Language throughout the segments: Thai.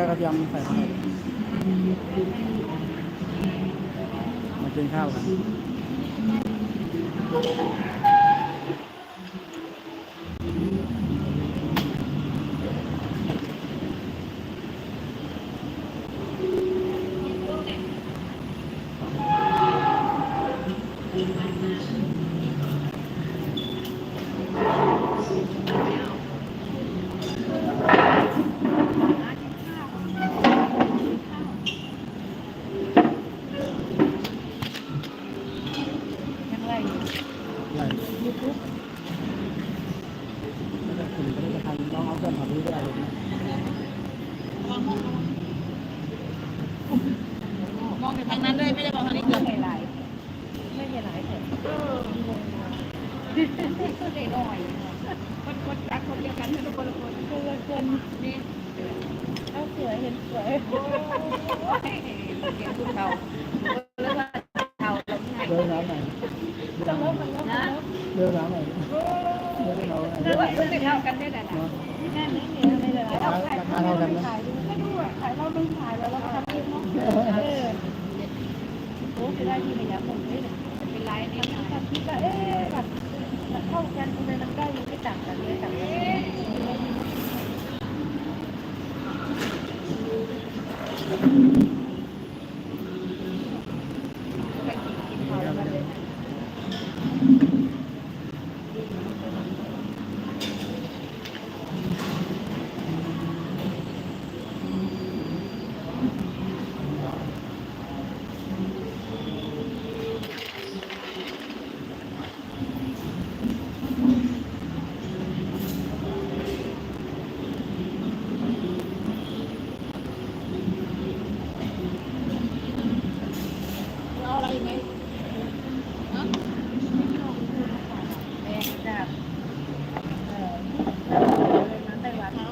กับกระเทียมใส่มาไปมากินข้าวกัน ยังไงอยู่ ใหญ่ ยูทูบไม่ได้คุณไม่ได้ทำลองเอาเส้นผ่านี้ก็ได้เลยนะมองไปทางนั้นเลยไม่ได้มองทางนี้เกินไม่ไหลไม่ไหลเถอะเออเด็กหน่อยคนคนรักคนเดียวกันทุกคนคนคนละคนนี่เอาสวยเห็นสวยโอ้ยเสียงคุณเขาเรียกว่าเขา ลงไงเดินน้ำไหนต้องลบมันลบนะเดินน้ำไหนเดินน้ำไหนเรียกว่าคุณจะเข้ากันได้แต่ไหนแน่นี่นี่ไม่ได้เอาขายเราไม่ขายดูไม่ดูอะขายเราไม่ขายแล้วเราทำเองเนาะเออโอ้จะได้ที่ไม่อยากผมเลยเป็นไรนี่ทำคิดว่าเอ๊ะแบบเข้ากันทำไมมันได้ไม่ต่างกันเลยต่างกันกินข้าวกันเลย เอาอะไรไหมฮะแม่จ้าเออเลยมาไต้หวันเอา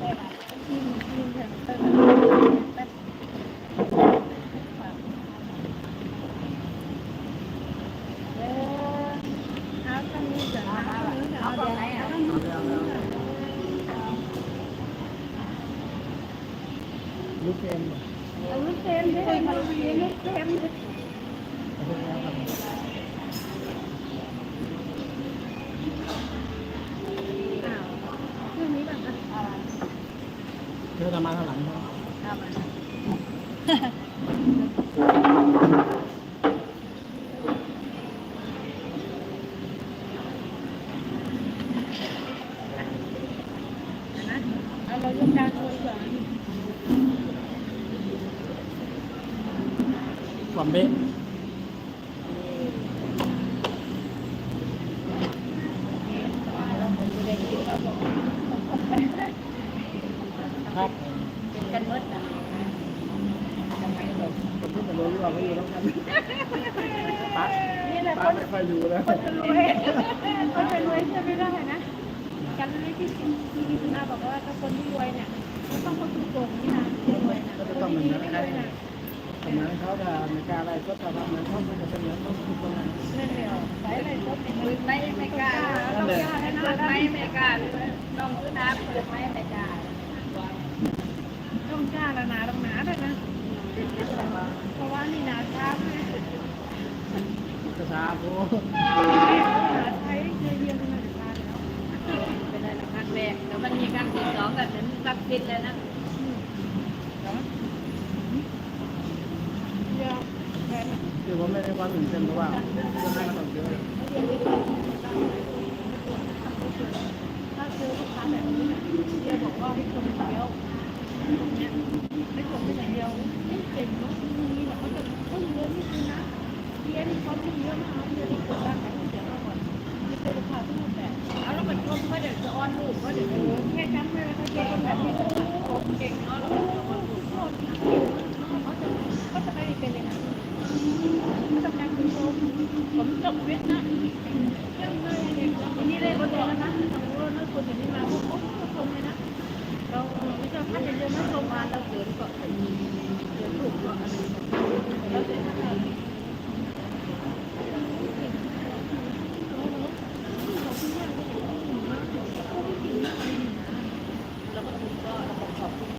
ไต้หวันกินกินเถอะไต้หวันแป๊บเออเอาตรงนี้ก่อนนะเอาตรงไหนอะ ลูกเกมเอาลูกเต็มด้วยมาลูกเต็มลูกเต็มอ้าวชื่อ ความเบ๊ะครับเป็นกันมดอะผมที่จะรู้ว่าเขาอยู่แล้วกันปั๊บนี่แหละคปั๊บนไม่ค่อยอยู่แล้วคนจะรวยคนจะรวยใช่ไม่ได้นะกันเลยที่ที่ที่คุณอาบอกว่าถ้าคนที่รวยเนี่ยก็ต้องคนถูกโกงนี่นะที่รวยนะคนที่ไม่รวยนะ สมัยเขาจะมีการอะไรก็ทำเหมือนเขาจะเป็นเหมือนเขาทุกคนเล่นเดียวใช้อไรก็เป็นมือไม่ไม่กล้าต้องกล้าแล้วนไม่ไม่กล้าต้องซื้อน้ำปิดไม่ไม่กล้าต้องกล้าแล้วนะต้องหนาด้วยนะเพราะว่านี่นาช้าไหมกระชาโบใช้เรียนมาเป็นอะไรครั้งแรกแล้วมันมีครั้งที่สองกันนั้นตัดสินแล้วนะเดี๋ยวแทน คือ ผมไม่ได้ความตื่นเต้นเพราะว่าจะให้มาต่อเยอะถ้าเจอลูกค้าแบบนี้เนี่ยเดี๋ยวบอกว่าให้คนเดียวเนี่ยให้คนเป็นอย่างเดียวเก่งเนาะนี่แหละเขาจะเขาเยอะนิดนึงนะเรียนเขาจะเยอะมากเรียนกดดันแต่เดี๋ยวเราก่อนมีเป็นลูกค้าทุกแบบเอาแล้วมันชมเขาเดี๋ยวจะอ้อนลูกเขาเดี๋ยวแค่จำไม่ได้เขาเก่งแบบนี้เขาเก่งเนาะแล้วก็อ้อนลูกเขาเขาจะเขาจะไม่เป็นเลยนะเขาจะการเป็นโต ผมจบวิทย์นะยั